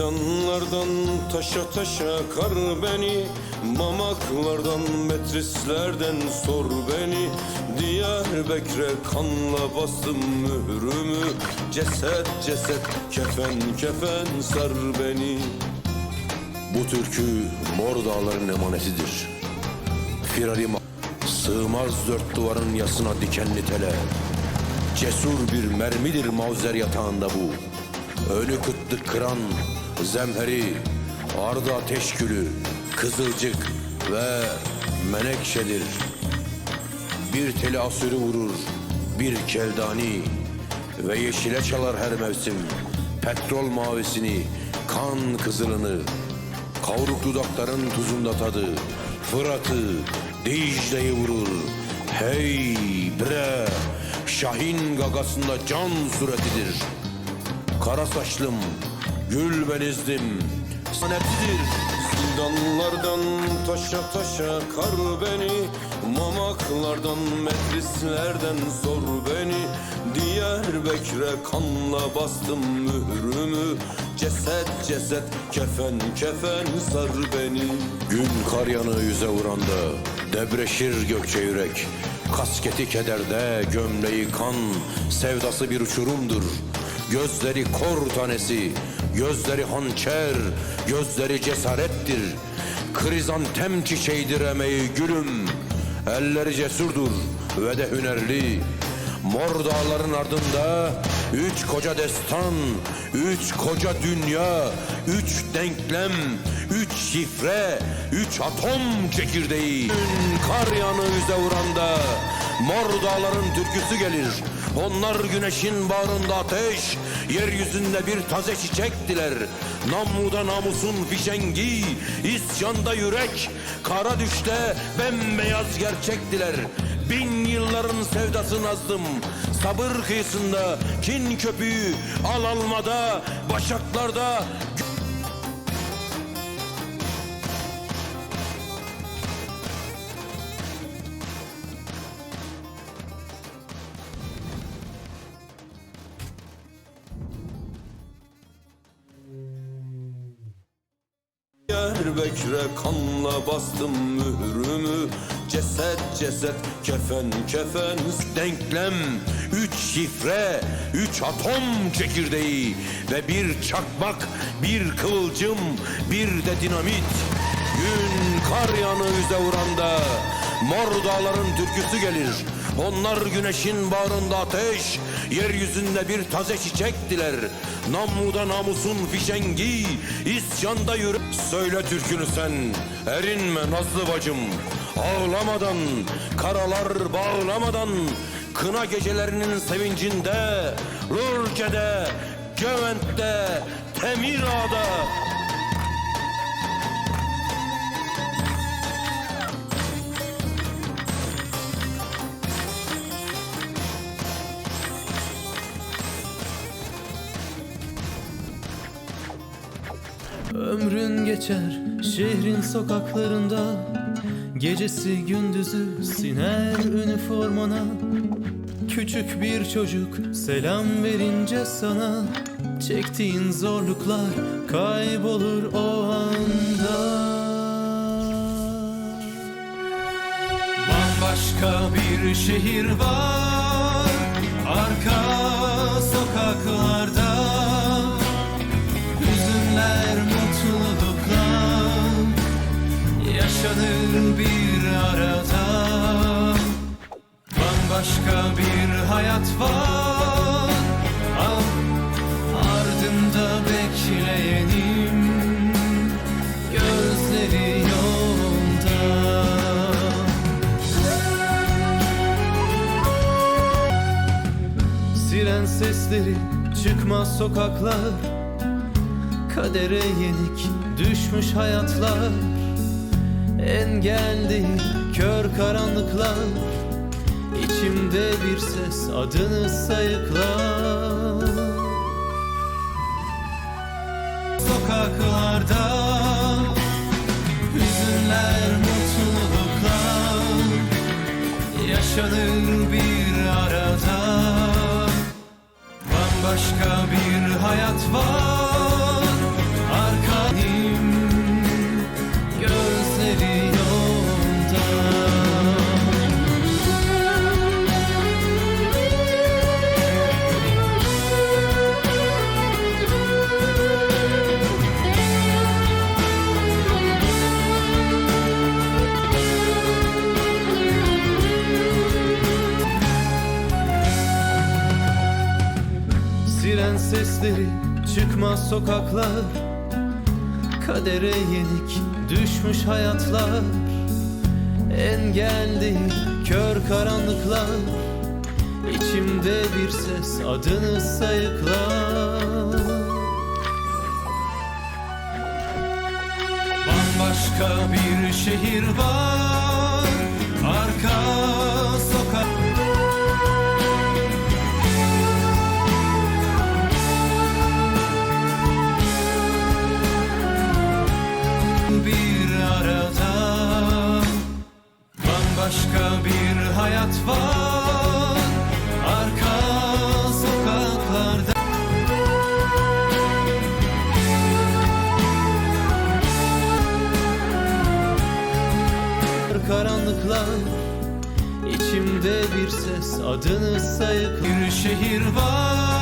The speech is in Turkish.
Zindanlardan taşa taşa kar beni Mamaklardan metrislerden sor beni Diyarbakır'a kanla bastım mührümü Ceset ceset kefen kefen sar beni Bu türkü mor dağların emanetidir. Firalim sığmaz dört duvarın yasına dikenli tele. Cesur bir mermidir mavzer yatağında bu. Önü kıtlık kıran zemheri, ardı ateş gülü, kızılcık ve menekşedir. Bir teli asürü vurur, bir keldani ve yeşile çalar her mevsim. Petrol mavisini, kan kızılını, kavruk dudakların tuzunda tadı, Fırat'ı, Dicle'yi vurur. Hey bre, Şahin gagasında can suretidir. Kara saçlım, gül benizdim, sanetidir. Zindanlardan taşa taşa kar beni Mamaklardan metrislerden sor beni. Diyarbakır'a kanla bastım mührümü Ceset ceset kefen kefen sar beni. Gün kar yanığı yüze vuranda Debreşir gökçe yürek. Kasketi kederde gömleği kan Sevdası bir uçurumdur. Gözleri kor tanesi Gözleri hançer Gözleri cesarettir Krizantem çiçeğidir emeği gülüm Elleri cesurdur ve de hünerli Mor dağların ardında üç koca destan, üç koca dünya, üç denklem, üç şifre, üç atom çekirdeği. Kar yanı yüze vuranda mor dağların türküsü gelir. Onlar güneşin bağrında ateş, yeryüzünde bir taze çiçektiler. Namuda namusun fişengi, isyanda yürek, kara düşte bembeyaz gerçektiler. Bin yılların sevdasını azdım Sabır kıyısında kin köpüğü Al almada Başaklarda Diyarbakır'a kanla bastım mührümü. Ceset ceset kefen kefen. Denklem Üç şifre Üç atom çekirdeği. Ve bir çakmak Bir kıvılcım Bir de dinamit. Gün kar yanı yüze vuranda Mor dağların türküsü gelir onlar güneşin bağrında ateş, yeryüzünde bir taze çiçektiler. Namuda namusun fişengi, isyanda yürü. Söyle türkünü sen, erinme nazlı bacım. Ağlamadan, karalar bağlamadan, kına gecelerinin sevincinde, Lurke'de, Cevent'te, Temirağ'da, Ömrün geçer şehrin sokaklarında Gecesi gündüzü siner üniformana. Küçük bir çocuk selam verince sana Çektiğin zorluklar kaybolur o anda. Bambaşka bir şehir var Bir arada. Bambaşka bir hayat var. Ah, Ardında bekleyenim. Gözleri yolda. Siren sesleri çıkmaz sokaklar. Kadere yenik düşmüş hayatlar Engel değil kör karanlıklar İçimde bir ses adını sayıklar. Sokaklarda Hüzünler mutluluklar Yaşanır bir arada. Bambaşka bir hayat var sesleri çıkmaz sokaklar. Kadere yenik düşmüş hayatlar. Engel değil kör karanlıklar. İçimde bir ses adını sayıklar. Bambaşka bir şehir var içimde bir ses adını sayık. Bir şehir var